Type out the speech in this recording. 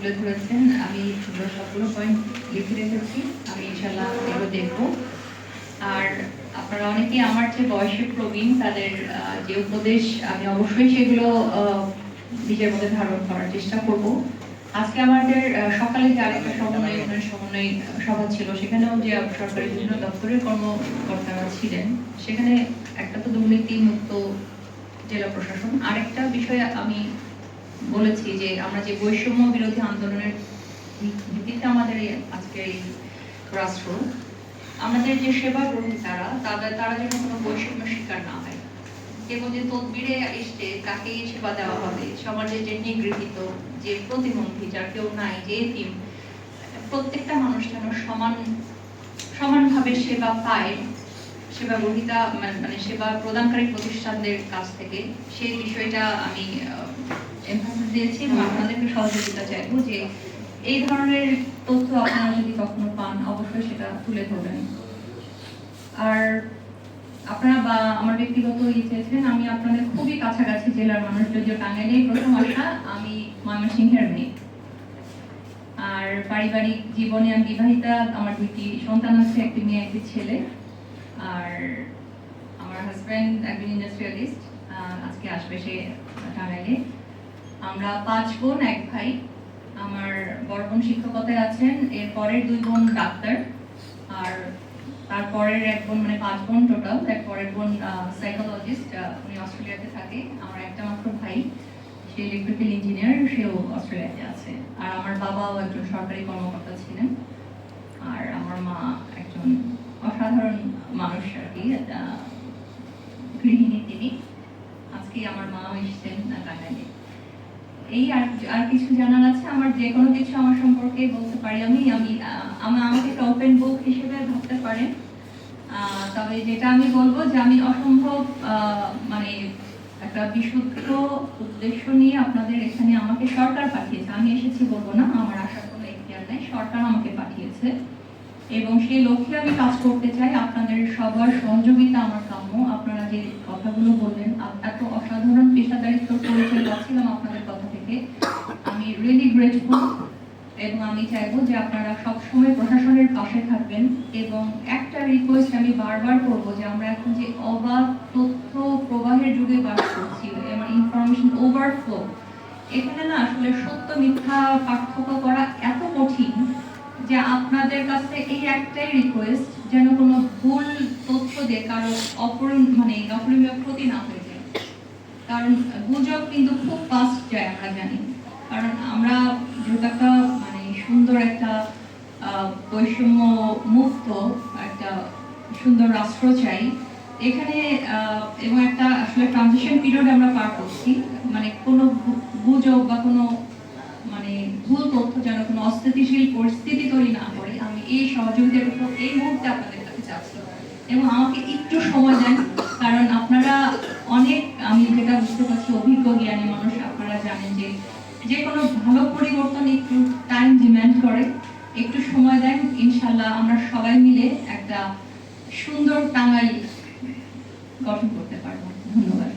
তুলে ধরেছেন, আমি সবগুলো পয়েন্ট লিখে রেখেছি, আমি ইনশাল্লাহ এগুলো দেখব। আর আপনারা অনেকেই আমার যে বয়সে প্রবীণ, তাদের যে উপদেশ আমি অবশ্যই সেগুলো নিজের মধ্যে ধারণ করার চেষ্টা করব। আজকে আমাদের সকালে যে আরেকটা সমন্বয় সমন্বয় সভা ছিল, সেখানেও যে সরকারি বিভিন্ন দপ্তরের কর্মকর্তারা ছিলেন, সেখানে একটা তো দুর্নীতি মুক্ত জেলা প্রশাসন। আরেকটা বিষয়ে আমি বলেছি যে আমরা যে বৈষম্য বিরোধী আন্দোলনের ভিত্তিতে আমাদের এই আজকের এই রাষ্ট্র, আমাদের যে সেবা গ্রহীতারা তাদের তারা যেন কোনো বৈষম্য শিকার না হয়। কেবল যে তদবিরে কাকে সেবা দেওয়া হবে। সমাজে যে নিগৃহীত, যে যার কেউ নাই, যে এতিম, প্রত্যেকটা মানুষ যেন সমান, সমানভাবে সেবা পায়, সেবা গ্রহীতা মানে মানে সেবা প্রদানকারী প্রতিষ্ঠানদের কাছ থেকে। সেই বিষয়টা আমি এমফাসিস দিয়েছি, এবং আপনাদেরকে সহযোগিতা চাইব যে এই ধরনের তথ্য আপনারা যদি কখনো পান, অবশ্যই সেটা তুলে ধরবেন। আর আপনারা বা আমার ব্যক্তিগত ইয়ে চেয়েছেন, আমি আপনাদের খুবই কাছাকাছি জেলার মানুষ যদিও টাঙ্গাইলে প্রথম আসা আমি ময়মনসিংহের মেয়ে। আর পারিবারিক জীবনে আমি বিবাহিতা, আমার দুইটি সন্তান আছে, একটি মেয়ে, একটি ছেলে। আর আমার হাজব্যান্ড একজন ইন্ডাস্ট্রিয়ালিস্ট আজকে আসবে সে টাঙ্গাইলে আমরা পাঁচ বোন, এক ভাই। আমার বড় বোন শিক্ষকতায় আছেন, এর পরের দুই বোন ডাক্তার। আর তারপরের এক বোন মানে পাঁচ বোন টোটাল এক পরের বোন সাইকোলজিস্ট উনি অস্ট্রেলিয়াতে থাকে। আমার একটা মাত্র ভাই, সে ইলেকট্রিক্যাল ইঞ্জিনিয়ার সেও অস্ট্রেলিয়াতে আছে। আর আমার বাবাও একজন সরকারি কর্মকর্তা ছিলেন। আর আমার মা একজন অসাধারণ মানুষ আর কি গৃহিণী তিনি। আজকে আমার মাও এসেছেন টাঙ্গাইলে এই আর আর কিছু জানার আছে? আমার যে কোনো কিছু আমার সম্পর্কে বলতে পারি আমি। আমি আহ, আমা- আমাকে একটা ওপেন বুক হিসেবে ভাবতে পারেন। তবে যেটা আমি বলব যে আমি অসম্ভব মানে একটা বিশুদ্ধ উদ্দেশ্য নিয়ে আপনাদের এখানে আমাকে সরকার পাঠিয়েছে। আমি এসেছি বলব না আমার আসার কোনো এখতিয়ার নেই। সরকার আমাকে পাঠিয়েছে। এবং সেই লক্ষ্যে আমি কাজ করতে চাই। আপনাদের সবার সহযোগিতা আমার কাম্য। আপনারা যে কথাগুলো বললেন এত অসাধারণ পেশাদারিত্ব পরিচয় পাচ্ছিলাম আপনাদের কথা থেকে। আমি রিয়েলি গ্রেটফুল এবং আমি চাইব যে আপনারা সবসময় প্রশাসনের পাশে থাকবেন এবং একটা রিকোয়েস্ট আমি বারবার করব যে আমরা এখন যে অবাধ তথ্য প্রবাহের যুগে বাস করছি এবং ইনফরমেশন ওভারফ্লো এখানে না আসলে সত্য মিথ্যা পার্থক্য করা এত কঠিন যে আপনাদের কাছে এই একটাই রিকোয়েস্ট যেন কোনো ভুল তথ্য দিয়ে কারও অপর মানে অপরিমেয় ক্ষতি না হয়ে কারণ গুজব কিন্তু খুব ফাস্ট যায়, আমরা জানি। কারণ আমরা যেহেতু একটা মানে সুন্দর একটা বৈষম্য মুক্ত একটা সুন্দর রাষ্ট্র চাই, এখানে এবং একটা আসলে ট্রানজিশন পিরিয়ড আমরা পার করছি। মানে কোনো গুজব বা কোনো মানে ভুল তথ্য যেন কোনো অস্থিতিশীল পরিস্থিতি তৈরি না করে, আমি এই সহযোগিতার উপর এই মুহূর্তে আপনাদের কাছে চাচ্ছি এবং আমাকে একটু সময় দেন কারণ আপনারা অনেক, আমি যেটা বুঝতে পারছি, অভিজ্ঞ জ্ঞানী মানুষ, আপনারা জানেন যে যে কোনো ভালো পরিবর্তন একটু টাইম ডিম্যান্ড করে, একটু সময় দেন, ইনশাল্লাহ আমরা সবাই মিলে একটা সুন্দর টাঙ্গাইল গঠন করতে পারব। ধন্যবাদ।